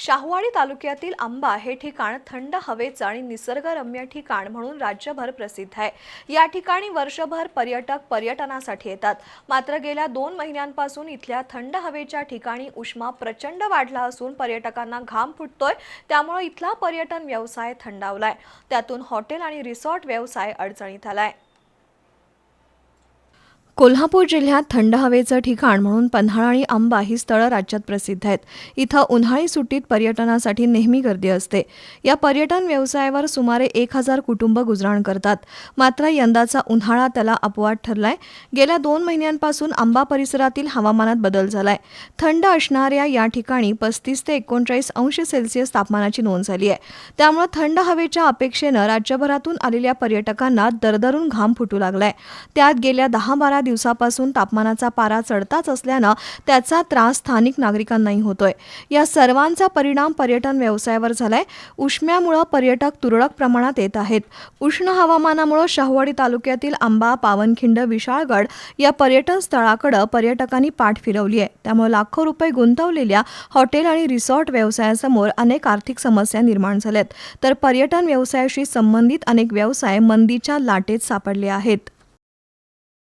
शाहूवाडी तालुक्यातील आंबा हे ठिकाण थंड हवेचं आणि निसर्गरम्य ठिकाण म्हणून राज्यभर प्रसिद्ध आहे. या ठिकाणी वर्षभर पर्यटक पर्यटनासाठी येतात. मात्र गेल्या दोन महिन्यांपासून इथल्या थंड हवेच्या ठिकाणी उष्मा प्रचंड वाढला असून पर्यटकांना घाम फुटतोय त्यामुळे इथला पर्यटन व्यवसाय थंडावलाय. त्यातून हॉटेल आणि रिसॉर्ट व्यवसाय अडचणीत आलाय. कोल्हापूर जिल्ह्यात थंड हवेचं ठिकाण म्हणून पन्हाळा आणि आंबा ही स्थळं राज्यात प्रसिद्ध आहेत. इथं उन्हाळी सुट्टीत पर्यटनासाठी नेहमी गर्दी असते. या पर्यटन व्यवसायावर सुमारे एक हजार कुटुंब गुजराण करतात. मात्र यंदाचा उन्हाळा त्याला अपवाद ठरलाय. गेल्या दोन महिन्यांपासून आंबा परिसरातील हवामानात बदल झालाय. थंड असणाऱ्या या ठिकाणी पस्तीस ते एकोणचाळीस अंश सेल्सिअस तापमानाची नोंद झाली आहे. त्यामुळे थंड हवेच्या अपेक्षेनं राज्यभरातून आलेल्या पर्यटकांना दरदरून घाम फुटू लागलाय. त्यात गेल्या दहा बारा दिवसापासून तापमानाचा पारा चढताच असल्यानं त्याचा त्रास स्थानिक नागरिकांनाही होतोय. या सर्वांचा परिणाम पर्यटन व्यवसायावर झालाय. उष्म्यामुळं पर्यटक तुरळक प्रमाणात येत आहेत. उष्ण हवामानामुळं शाहूवाडी तालुक्यातील आंबा पावनखिंड विशाळगड या पर्यटन स्थळाकडं पर्यटकांनी पाठ फिरवली आहे. त्यामुळे लाखो रुपये गुंतवलेल्या हॉटेल आणि रिसॉर्ट व्यवसायासमोर अनेक आर्थिक समस्या निर्माण झाल्यात. तर पर्यटन व्यवसायाशी संबंधित अनेक व्यवसाय मंदीच्या लाटेत सापडले आहेत.